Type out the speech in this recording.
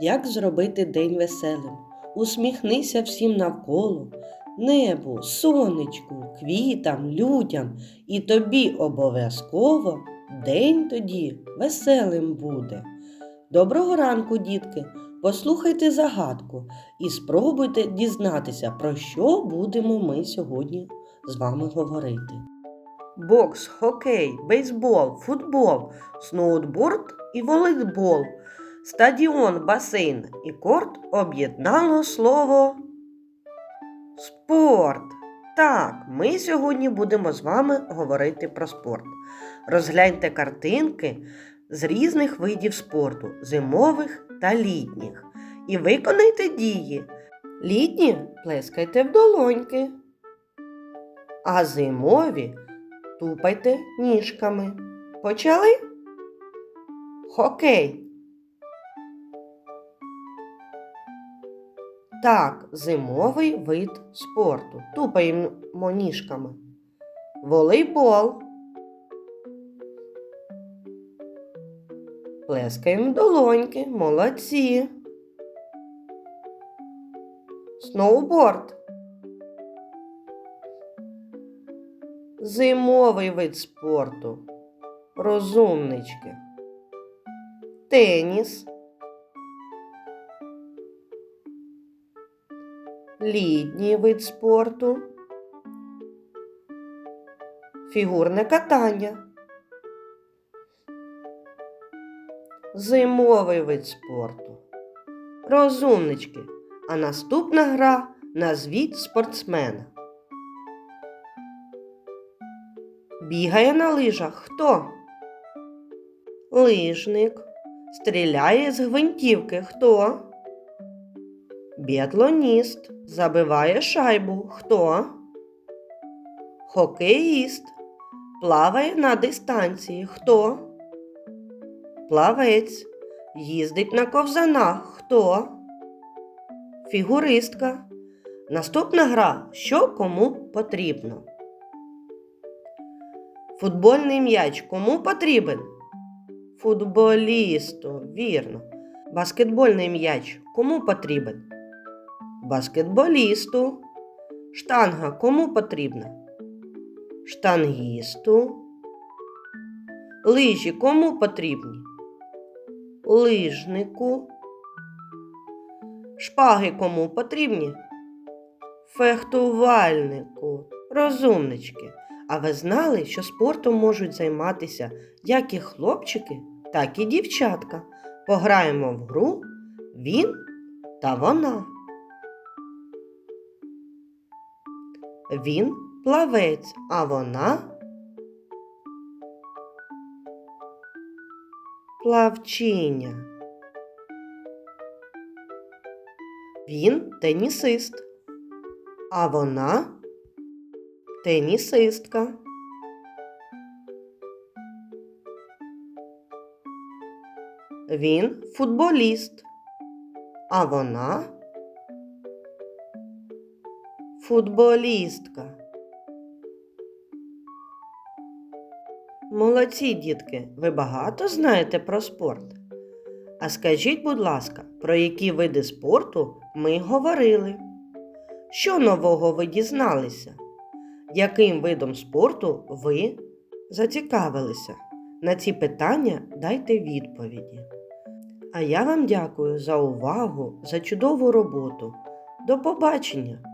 Як зробити день веселим? Усміхнися всім навколо, небу, сонечку, квітам, людям, і тобі обов'язково день тоді веселим буде. Доброго ранку, дітки! Послухайте загадку і спробуйте дізнатися, про що будемо ми сьогодні з вами говорити. Бокс, хокей, бейсбол, футбол, сноутборд і волейбол, стадіон, басейн і корт об'єднало слово спорт. Так, ми сьогодні будемо з вами говорити про спорт. Розгляньте картинки з різних видів спорту, зимових та літніх. І виконайте дії. Літні плескайте в долоньки, а зимові тупайте ніжками. Почали? Хокей. Так, зимовий вид спорту. Тупаємо ніжками. Волейбол. Плескаємо долоньки. Молодці. Сноуборд. Зимовий вид спорту. Розумнички. Теніс. Літній вид спорту. Фігурне катання. Зимовий вид спорту. Розумнички. А наступна гра назвіть спортсмена. Бігає на лижах хто? Лижник. Стріляє з гвинтівки хто? Біатлоніст. Забиває шайбу хто? Хокеїст. Плаває на дистанції хто? Плавець. Їздить на ковзанах хто? Фігуристка. Наступна гра що кому потрібно. Футбольний м'яч кому потрібен? Футболісту, вірно. Баскетбольний м'яч кому потрібен? Баскетболісту. Штанга кому потрібна? Штангісту. Лижі кому потрібні? Лижнику. Шпаги кому потрібні? Фехтувальнику. Розумнички. А ви знали, що спортом можуть займатися як і хлопчики, так і дівчатка. Пограємо в гру він та вона. Він плавець, а вона плавчиня. Він тенісист, а вона тенісистка. Він футболіст, а вона футболістка. Молодці, дітки, ви багато знаєте про спорт. А скажіть, будь ласка, про які види спорту ми говорили? Що нового ви дізналися? Яким видом спорту ви зацікавилися? На ці питання дайте відповіді. А я вам дякую за увагу, за чудову роботу. До побачення!